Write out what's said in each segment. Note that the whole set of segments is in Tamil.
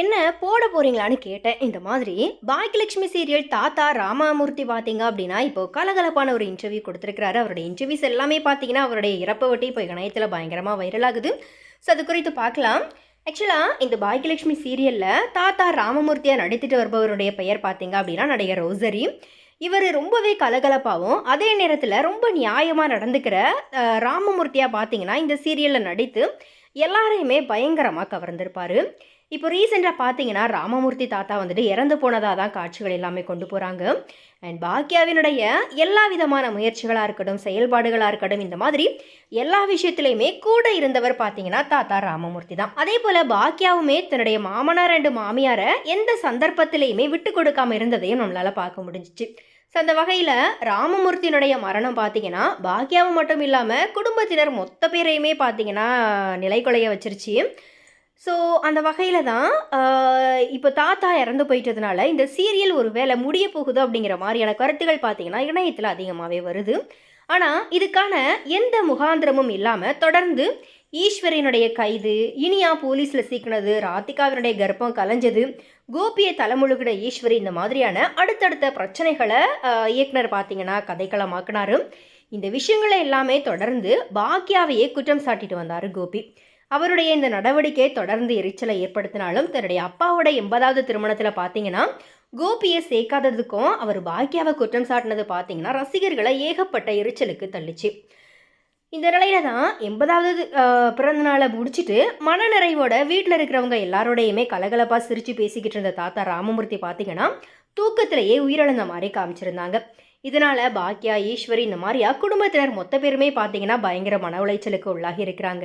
என்ன போட போறீங்களான்னு கேட்டேன். இந்த மாதிரி பாக்கியலட்சுமி சீரியல் தாத்தா ராமாமூர்த்தி பார்த்தீங்க அப்படின்னா இப்போ கலகலப்பான ஒரு இன்டர்வியூ கொடுத்துருக்காரு அவருடைய இன்டர்வியூஸ் எல்லாமே பார்த்தீங்கன்னா அவருடைய இறப்பை ஒட்டி இப்போ இணையத்தில் பயங்கரமாக வைரல் ஆகுது. ஸோ அது குறித்து பார்க்கலாம். ஆக்சுவலாக இந்த பாக்கியலட்சுமி சீரியலில் தாத்தா ராமமூர்த்தியாக நடித்துட்டு வருபவருடைய பெயர் பார்த்தீங்க அப்படின்னா நடிகர் ரோசரி. இவர் ரொம்பவே கலகலப்பாகவும் அதே நேரத்தில் ரொம்ப நியாயமாக நடந்துக்கிற ராமமூர்த்தியாக பார்த்தீங்கன்னா இந்த சீரியலில் நடித்து எல்லாரையுமே பயங்கரமாக கவர்ந்திருப்பார். இப்போ ரீசெண்டாக பார்த்தீங்கன்னா ராமமூர்த்தி தாத்தா வந்துட்டு இறந்து போனதாக தான் காட்சிகள் எல்லாமே கொண்டு போகிறாங்க அண்ட் பாக்கியாவினுடைய எல்லா விதமான முயற்சிகளாக இருக்கட்டும் செயல்பாடுகளாக இருக்கட்டும் இந்த மாதிரி எல்லா விஷயத்துலையுமே கூட இருந்தவர் பார்த்தீங்கன்னா தாத்தா ராமமூர்த்தி தான். அதே போல் பாக்கியாவுமே தன்னுடைய மாமனார் அண்டு மாமியாரை எந்த சந்தர்ப்பத்திலையுமே விட்டு கொடுக்காம இருந்ததையும் நம்மளால் பார்க்க முடிஞ்சிச்சு. ஸோ அந்த வகையில் ராமமூர்த்தியினுடைய மரணம் பார்த்தீங்கன்னா பாக்கியாவை மட்டும் இல்லாமல் குடும்பத்தினர் மொத்த பேரையுமே பார்த்தீங்கன்னா நிலைக்குலைய வச்சிருச்சு. ஸோ அந்த வகையில் தான் இப்போ தாத்தா இறந்து போயிட்டதுனால இந்த சீரியல் ஒரு வேலை முடிய போகுது அப்படிங்கிற மாதிரியான கருத்துகள் பார்த்தீங்கன்னா இணையத்தில் அதிகமாகவே வருது. ஆனால் இதுக்கான எந்த முகாந்திரமும் இல்லாமல் தொடர்ந்து ஈஸ்வரனுடைய கைது இனியா போலீஸில் சீக்கினது ராதிகாவினுடைய கர்ப்பம் கலைஞ்சது கோபியை தலைமுழுகிற ஈஸ்வரி இந்த மாதிரியான அடுத்தடுத்த பிரச்சனைகளை இயக்குனர் பார்த்தீங்கன்னா கதைக்களமாக்குனாரு. இந்த விஷயங்களை எல்லாமே தொடர்ந்து பாக்கியாவையே குற்றம் சாட்டிட்டு வந்தார் கோபி. அவருடைய இந்த நடவடிக்கை தொடர்ந்து எரிச்சலை ஏற்படுத்தினாலும் தன்னுடைய அப்பாவோட எண்பதாவது திருமணத்தில் பார்த்தீங்கன்னா கோபியை சேர்க்காததுக்கும் அவர் பாக்கியாவை குற்றம் சாட்டினது பார்த்தீங்கன்னா ரசிகர்களை ஏகப்பட்ட எரிச்சலுக்கு தள்ளிச்சு. இந்த நிலையில தான் எண்பதாவது பிறந்த நாளை முடிச்சுட்டு மனநிறைவோட வீட்டில் இருக்கிறவங்க எல்லாரோடையுமே கலகலப்பாக சிரித்து பேசிக்கிட்டு இருந்த தாத்தா ராமமூர்த்தி பார்த்தீங்கன்னா தூக்கத்திலேயே உயிரிழந்த மாதிரி காமிச்சிருந்தாங்க. இதனால் பாக்கியா ஈஸ்வரி இந்த மாதிரியா குடும்பத்தினர் மொத்த பேருமே பார்த்தீங்கன்னா பயங்கர மன உளைச்சலுக்கு உள்ளாகி இருக்கிறாங்க.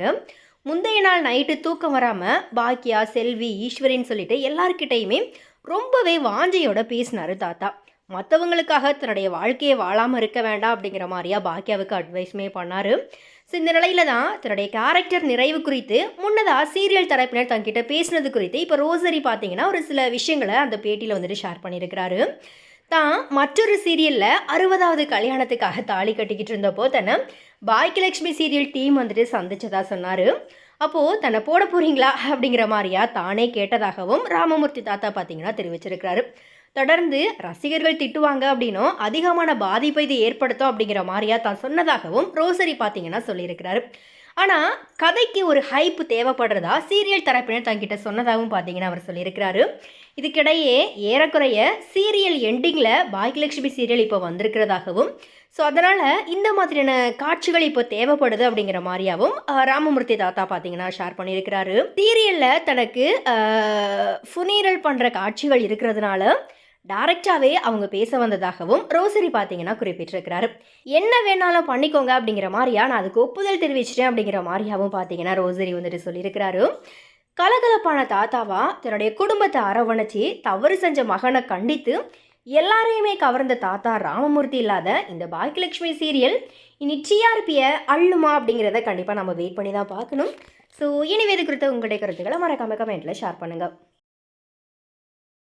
முந்தைய நாள் நைட்டு தூக்கம் வராமல் பாக்கியா செல்வி ஈஸ்வரின்னு சொல்லிட்டு எல்லார்கிட்டையுமே ரொம்பவே வாஞ்சையோட பேசினார் தாத்தா. மற்றவங்களுக்காக தன்னுடைய வாழ்க்கையை வாழாமல் இருக்க வேண்டாம் அப்படிங்கிற மாதிரியா பாக்கியாவுக்கு அட்வைஸுமே பண்ணாரு. ஸோ இந்த நிலையில தான் தன்னுடைய கேரக்டர் நிறைவு குறித்து முன்னதாக சீரியல் தரப்பினர் தங்கிட்ட பேசினது குறித்து இப்போ ரோசரி பார்த்தீங்கன்னா ஒரு சில விஷயங்களை அந்த பேட்டியில் வந்துட்டு ஷேர் பண்ணியிருக்கிறாரு. தான் மற்றொரு சீரியலில் அறுபதாவது கல்யாணத்துக்காக தாலி கட்டிக்கிட்டு இருந்தப்போ தன்னை பாக்கியலட்சுமி சீரியல் டீம் வந்துட்டு சந்திச்சதா சொன்னார். அப்போது தன்னை போட போகிறீங்களா அப்படிங்கிற மாதிரியா தானே கேட்டதாகவும் ராமமூர்த்தி தாத்தா பார்த்தீங்கன்னா தெரிவிச்சிருக்கிறாரு. தொடர்ந்து ரசிகர்கள் திட்டுவாங்க அப்படின்னும் அதிகமான பாதிப்பை இது ஏற்படுத்தும் அப்படிங்கிற மாதிரியா தான் சொன்னதாகவும் ரோசரி பார்த்தீங்கன்னா சொல்லியிருக்கிறாரு. ஆனால் கதைக்கு ஒரு ஹைப் தேவைப்படுறதா சீரியல் தரப்பினர் தங்கிட்ட சொன்னதாகவும் பார்த்தீங்கன்னா அவர் சொல்லியிருக்கிறாரு. இதுக்கிடையே ஏறக்குறைய சீரியல் எண்டிங்கில் பாக்யலட்சுமி சீரியல் இப்போ வந்திருக்கிறதாகவும் ஸோ அதனால் இந்த மாதிரியான காட்சிகள் இப்போ தேவைப்படுது அப்படிங்கிற மாதிரியாகவும் ராமமூர்த்தி தாத்தா பார்த்தீங்கன்னா ஷேர் பண்ணியிருக்கிறாரு. சீரியலில் தனக்கு ஃபுனீரல் பண்ணுற காட்சிகள் இருக்கிறதுனால டைரக்டாகவே அவங்க பேச வந்ததாகவும் ரோசரி பார்த்தீங்கன்னா குறிப்பிட்டிருக்கிறாரு. என்ன வேணாலும் பண்ணிக்கோங்க அப்படிங்கிற மாதிரியா? நான் அதுக்கு ஒப்புதல் தெரிவிச்சிட்டேன் அப்படிங்கிற மாதிரியாவும் பார்த்தீங்கன்னா ரோசரி வந்துட்டு சொல்லியிருக்கிறாரு. கலகலப்பான தாத்தாவா தன்னுடைய குடும்பத்தை அரவணைச்சி தவறு செஞ்ச மகனை கண்டித்து எல்லாரையுமே கவர்ந்த தாத்தா ராமமூர்த்தி இல்லாத இந்த பாக்கியலட்சுமி சீரியல் இனி டிஆர்பியை அள்ளுமா அப்படிங்கிறத கண்டிப்பாக நம்ம வெயிட் பண்ணி தான் பார்க்கணும். ஸோ இனிவே இது குறித்த உங்களுடைய கருத்துக்களை மறக்காம கமெண்ட்டில் ஷேர் பண்ணுங்கள்